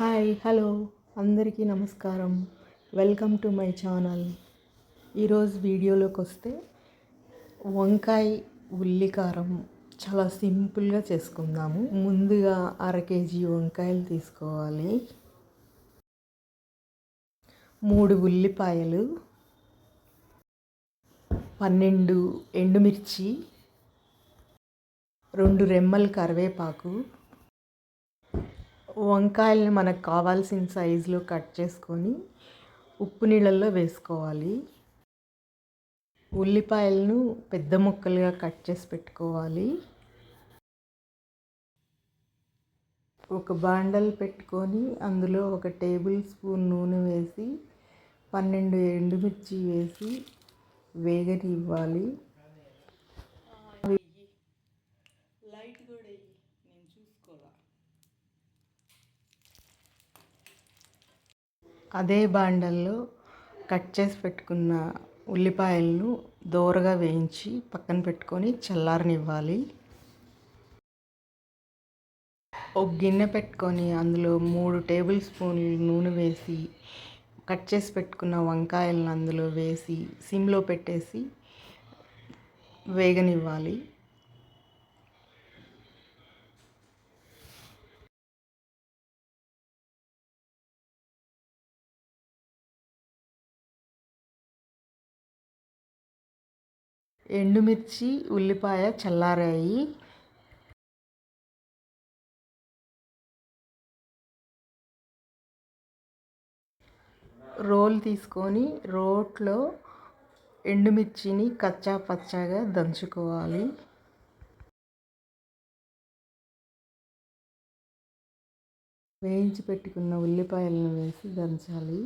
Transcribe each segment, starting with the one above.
Hi hello. అందరికీ నమస్కారం. Welcome to my channel. ఈరోజు వీడియోలోకి వస్తే వంకాయ ఉల్లికారం చాలా సింపుల్గా చేసుకుందాము. ముందుగా అర కేజీ వంకాయలు తీసుకోవాలి. మూడు ఉల్లిపాయలు పన్నెండు ఎండుమిర్చి రెండు రెమ్మలు కరివేపాకు వంకాయల్ని మనకు కావాల్సిన సైజులో కట్ చేసుకొని ఉప్పు నీళ్ళల్లో వేసుకోవాలి. ఉల్లిపాయలను పెద్ద ముక్కలుగా కట్ చేసి పెట్టుకోవాలి. ఒక బాండల్ పెట్టుకొని అందులో ఒక టేబుల్ స్పూన్ నూనె వేసి పన్నెండు ఎండుమిర్చి వేసి వేగని ఇవ్వాలి లైట్ కూడా నేను చూసుకోవాలి అదే బాండల్లో కట్ చేసి పెట్టుకున్న ఉల్లిపాయలను దోరగా వేయించి పక్కన పెట్టుకొని చల్లారనివ్వాలి. ఒక గిన్నె పెట్టుకొని అందులో మూడు టేబుల్ స్పూన్లు నూనె వేసి కట్ చేసి పెట్టుకున్న వంకాయలను అందులో వేసి సిమ్లో పెట్టేసి వేగనివ్వాలి. ఎండుమిర్చి ఉల్లిపాయ చల్లారాయి. రోల్ తీసుకొని రోట్లో ఎండుమిర్చిని కచ్చా పచ్చాగా దంచుకోవాలి. వేయించి పెట్టుకున్న ఉల్లిపాయలను వేసి దంచాలి.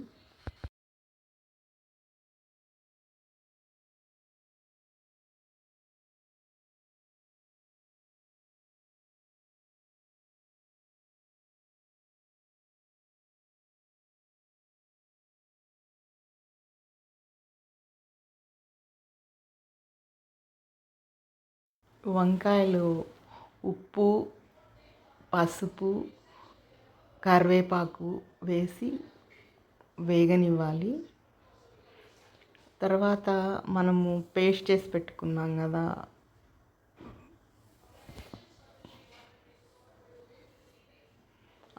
వంకాయలు ఉప్పు పసుపు కరివేపాకు వేసి వేగనివ్వాలి. తర్వాత మనము పేస్ట్ చేసి పెట్టుకున్నాం కదా.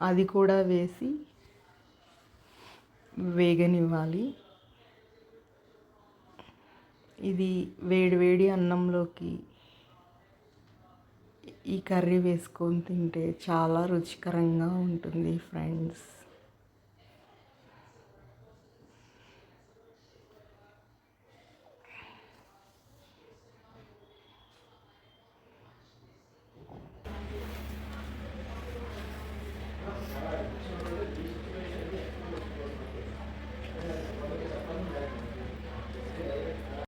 అది కూడా వేసి వేగనివ్వాలి. ఇది వేడి వేడి అన్నంలోకి ఈ కర్రీ వేసుకొని తింటే చాలా రుచికరంగా ఉంటుంది ఫ్రెండ్స్